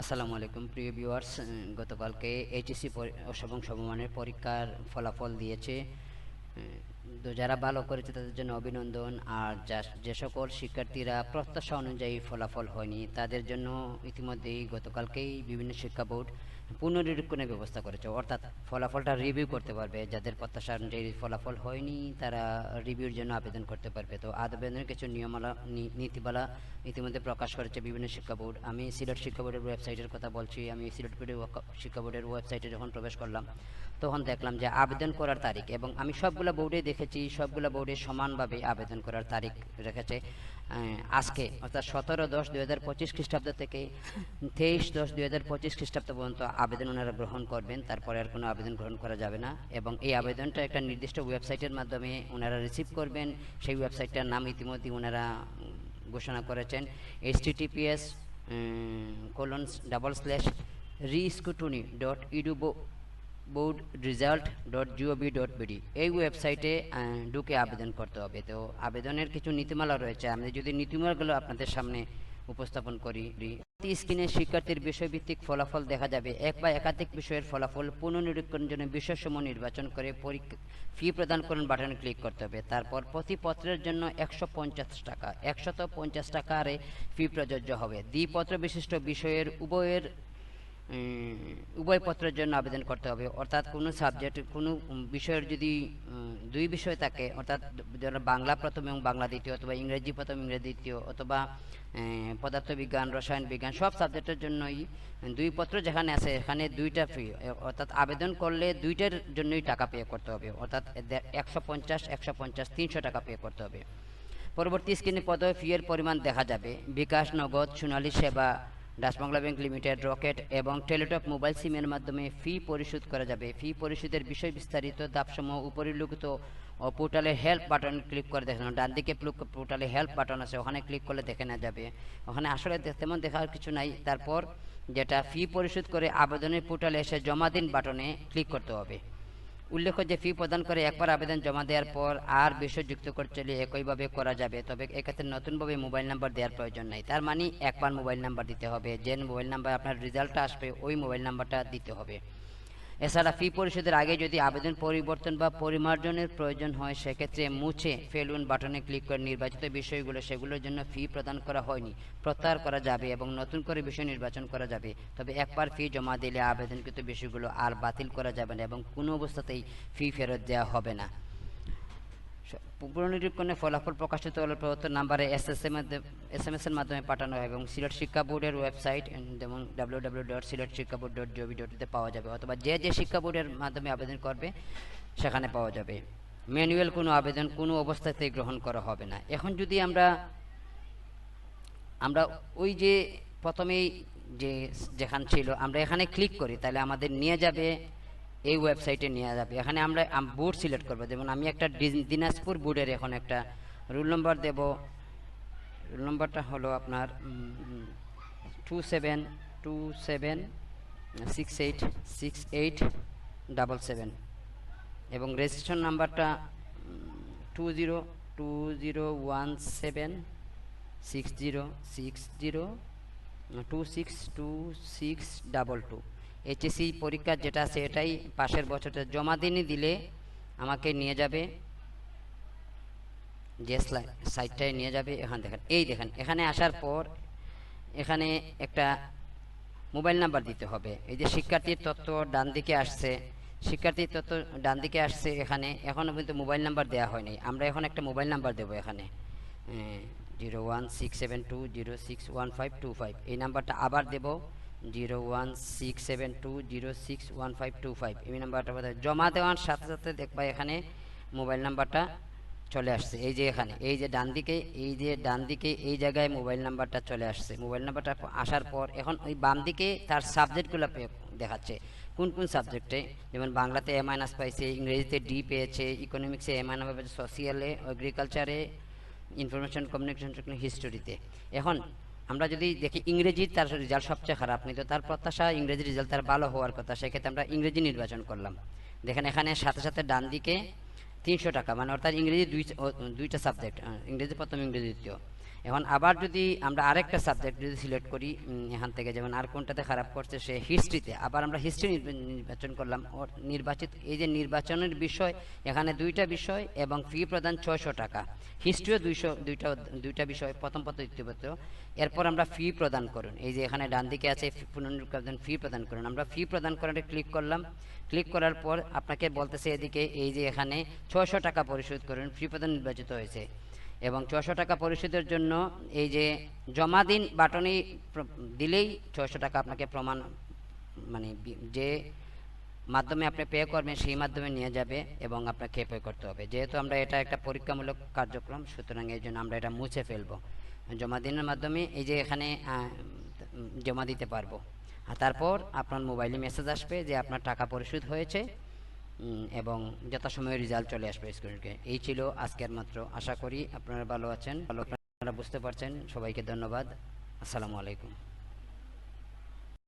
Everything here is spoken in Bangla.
আসসালামু আলাইকুম প্রিয় ভিউয়ার্স। গতকালকে এইচএসসি অসম সমমানের পরীক্ষার ফলাফল দিয়েছে তো যারা ভালো করেছে তাদের জন্য অভিনন্দন। আর যা- সকল শিক্ষার্থীরা প্রত্যাশা অনুযায়ী ফলাফল হয়নি, তাদের জন্য ইতিমধ্যেই গতকালকেই বিভিন্ন শিক্ষা বোর্ড পুনর্নিরীক্ষণের ব্যবস্থা করেছে। অর্থাৎ ফলাফলটা রিভিউ করতে পারবে। যাদের প্রত্যাশা অনুযায়ী ফলাফল হয়নি, তারা রিভিউর জন্য আবেদন করতে পারবে। তো আবেদনের কিছু নিয়মালা নীতিমালা ইতিমধ্যে প্রকাশ করেছে বিভিন্ন শিক্ষা বোর্ড। আমি সিলেট শিক্ষা বোর্ডের ওয়েবসাইটের কথা বলছি। আমি সিলেট বোর্ডের শিক্ষা বোর্ডের ওয়েবসাইটে যখন প্রবেশ করলাম, তখন দেখলাম যে আবেদন করার তারিখ এবং আমি সবগুলো বোর্ডে দেখেছি, সবগুলো বোর্ডে সমানভাবে আবেদন করার তারিখ রেখেছে। আজকে, অর্থাৎ সতেরো দশ দুই হাজার পঁচিশ খ্রিস্টাব্দ থেকে তেইশ দশ দুই হাজার পঁচিশ খ্রিস্টাব্দ পর্যন্ত আবেদন ওনারা গ্রহণ করবেন, তারপরে আর কোনো আবেদন গ্রহণ করা যাবে না। এবং এই আবেদনটা একটা নির্দিষ্ট ওয়েবসাইটের মাধ্যমে ওনারা রিসিভ করবেন, সেই ওয়েবসাইটটার নাম ইতিমধ্যে ওনারা ঘোষণা করেছেন https colon double slash রিস্কুটুনি dot ইডুবো board result dot gov dot BD এই ওয়েবসাইটে ঢুকে আবেদন করতে হবে। তো আবেদনের কিছু নীতিমালা রয়েছে। আমি যদি নীতিমালাগুলো আপনাদের সামনে উপস্থাপন করি স্ক্রিনে শিক্ষার্থীর বিষয়ভিত্তিক ফলাফল দেখা যাবে। এক বা একাধিক বিষয়ের ফলাফল পুনর্নিরীক্ষণের জন্য বিষয়সমূহ নির্বাচন করে পরীক্ষা, ফি প্রদান করুন বাটনে ক্লিক করতে হবে। তারপর প্রতি পত্রের জন্য একশো পঞ্চাশ টাকা, একশত পঞ্চাশ টাকা আরে ফি প্রযোজ্য হবে। দ্বিপত্র বিশিষ্ট বিষয়ের উভয়ের উভয় পত্রের জন্য আবেদন করতে হবে। অর্থাৎ কোনো সাবজেক্ট কোনো বিষয়ের যদি দুই বিষয় থাকে, অর্থাৎ যারা বাংলা প্রথম এবং বাংলা দ্বিতীয়, অথবা ইংরেজি প্রথম, ইংরেজি দ্বিতীয়, অথবা পদার্থবিজ্ঞান, রসায়ন বিজ্ঞান, সব সাবজেক্টের জন্যই দুই পত্র যেখানে আছে এখানে দুইটা ফি অর্থাৎ আবেদন করলে দুইটার জন্যই টাকা পে করতে হবে। অর্থাৎ একশো পঞ্চাশ একশো পঞ্চাশ, তিনশো টাকা পে করতে হবে। পরবর্তী স্ক্রিনে পদ ফি এর পরিমাণ দেখা যাবে। BKash, Nagad, Sonali Seba Dutch Bangla bank limited, rocket এবং টেলিটক মোবাইল সিমের মাধ্যমে ফি পরিশোধ করা যাবে। ফি পরিশোধের বিষয় বিস্তারিত দাবসমূহ উপরিলিখিত পোর্টালে হেল্প বাটন ক্লিক করে দেখেন। ডান দিকে পোর্টালে হেল্প বাটন আছে, ওখানে ক্লিক করলে দেখে নেওয়া যাবে। ওখানে আসলে তেমন দেখার কিছু নাই। তারপর যেটা ফি পরিশোধ করে আবেদনের পোর্টালে এসে জমা দিন বাটনে ক্লিক করতে হবে। উল্লেখ্য যে ফি প্রদান করে একবার আবেদন জমা দেওয়ার পর আর বিষয় যুক্ত করে চলে একইভাবে করা যাবে। তবে এক্ষেত্রে নতুনভাবে মোবাইল নাম্বার দেওয়ার প্রয়োজন নাই। তার মানে একবার মোবাইল নাম্বার দিতে হবে। যে মোবাইল নাম্বার আপনার রেজাল্টটা আসবে, ওই মোবাইল নাম্বারটা দিতে হবে। এছাড়া ফি পরিশোধের আগে যদি আবেদন পরিবর্তন বা পরিমার্জনের প্রয়োজন হয়, সেক্ষেত্রে মুছে ফেলুন বাটনে ক্লিক করে নির্বাচিত বিষয়গুলো। সেগুলোর জন্য ফি প্রদান করা হয়নি। প্রত্যাহার করা যাবে এবং নতুন করে বিষয় নির্বাচন করা যাবে। তবে একবার ফি জমা দিলে আবেদনকৃত বিষয়গুলো আর বাতিল করা যাবে না এবং কোনো অবস্থাতেই ফি ফেরত দেওয়া হবে না। পুনর্নিরীক্ষণে ফলাফল প্রকাশিত হলে প্রদত্ত নাম্বারে S S M S M S এর মাধ্যমে পাঠানো হয় এবং সিলেট শিক্ষা বোর্ডের ওয়েবসাইট যেমন ডাব্লিউ ডাব্লিউ ডট সিলেট শিক্ষা বোর্ড ডট জিওভি ডট পাওয়া যাবে অথবা যে যে শিক্ষা বোর্ডের মাধ্যমে আবেদন করবে সেখানে পাওয়া যাবে। ম্যানুয়াল কোনো আবেদন কোনো অবস্থাতেই গ্রহণ করা হবে না। এখন যদি আমরা আমরা ওই যে প্রথমেই যে যেখান ছিল, আমরা এখানে ক্লিক করি, তাহলে আমাদের নিয়ে যাবে এই ওয়েবসাইটে নিয়ে যাবে। এখানে আমরা বোর্ড সিলেক্ট করব। যেমন আমি একটা দিনাজপুর বোর্ডের এখন একটা রুল নম্বর দেব। রুল নম্বরটা হলো আপনার two seven two seven six eight six eight double seven এবং রেজিস্ট্রেশন নাম্বারটা two zero two zero one seven six zero six zero two six two six double two HSC পরীক্ষা যেটা আছে এটাই পাশের বছরটা জমা দিনই দিলে আমাকে নিয়ে যাবে। যে সাইটটায় নিয়ে যাবে, এখানে দেখেন, এই দেখেন, এখানে আসার পর এখানে একটা মোবাইল নাম্বার দিতে হবে। এই যে শিক্ষার্থীর তথ্য ডান দিকে আসছে, শিক্ষার্থীর তথ্য ডান দিকে আসছে এখানে এখনও কিন্তু মোবাইল নাম্বার দেওয়া হয়নি। আমরা এখন একটা মোবাইল নাম্বার দেবো এখানে। Zero one six seven two zero six one five two five, এই নাম্বারটা আবার দেব। Zero one six seven two zero six one five two five. এই নাম্বারটা বোধহয় জমা দেওয়ার সাথে সাথে দেখবা এখানে মোবাইল নাম্বারটা চলে আসছে। এই যে এখানে, এই যে ডান দিকে, এই যে ডান দিকে, এই জায়গায় মোবাইল নাম্বারটা চলে আসছে। মোবাইল নাম্বারটা আসার পর এখন ওই বাম দিকে তার সাবজেক্টগুলো দেখাচ্ছে। কোন কোন সাবজেক্টে? যেমন বাংলাতে এ মাইনাস পাইছে, ইংরেজিতে ডি পেয়েছে, ইকোনমিক্সে এ মাইনাস পেয়েছে সোশিয়ালে, এগ্রিকালচারে, ইনফরমেশন, কমিউনিকেশন হিস্টোরিতে। এখন আমরা যদি দেখি ইংরেজি তার রেজাল্ট সবচেয়ে খারাপ কিন্তু তার প্রত্যাশা ইংরেজি রেজাল্ট তার ভালো হওয়ার কথা, সেক্ষেত্রে আমরা ইংরেজি নির্বাচন করলাম। দেখেন এখানে সাথে সাথে ডান দিকে তিনশো টাকা মানে অর্থাৎ ইংরেজি দুই দুইটা সাবজেক্ট ইংরেজি প্রথম, ইংরেজি দ্বিতীয়। এখন আবার যদি আমরা আরেকটা সাবজেক্ট যদি সিলেক্ট করি এখান থেকে যেমন আর কোনটাতে খারাপ করছে সে হিস্ট্রিতে আবার আমরা হিস্ট্রি নির্বাচন করলাম। নির্বাচিত, এই যে নির্বাচনের বিষয়, এখানে দুইটা বিষয় এবং ফি প্রদান ছয়শো টাকা। হিস্ট্রিও দুইশো, দুইটা দুইটা বিষয়, প্রথম পত্র দ্বিতীয় পত্র এরপর আমরা ফি প্রদান করুন। এই যে এখানে ডান দিকে আছে পুনর্নির্বাচন ফি প্রদান করুন। আমরা ফি প্রদান করাটা ক্লিক করলাম। ক্লিক করার পর আপনাকে বলতেছে এদিকে, এই যে এখানে ছয়শো টাকা পরিশোধ করুন। ফি প্রদান নির্বাচিত হয়েছে। এবং ছশো টাকা পরিশোধের জন্য এই যে জমা দিন বাটনে দিলেই ছয়শো টাকা আপনাকে প্রমাণ মানে যে মাধ্যমে আপনি পে করবেন সেই মাধ্যমে নিয়ে যাবে এবং আপনাকে পে করতে হবে। যেহেতু আমরা এটা একটা পরীক্ষামূলক কার্যক্রম, সুতরাং এই জন্য আমরা এটা মুছে ফেলব। জমা দিনের মাধ্যমে এই যে এখানে জমা দিতে পারব। আর তারপর আপনার মোবাইলে মেসেজ আসবে যে আপনার টাকা পরিশোধ হয়েছে। এবং যথাসময়ে রেজাল্ট চলে আসবে স্কুলকে এই ছিল আজকের মাত্র। আশা করি আপনারা ভালো আছেন, ভালো আপনারা বুঝতে পারছেন। সবাইকে ধন্যবাদ। আসসালামু আলাইকুম।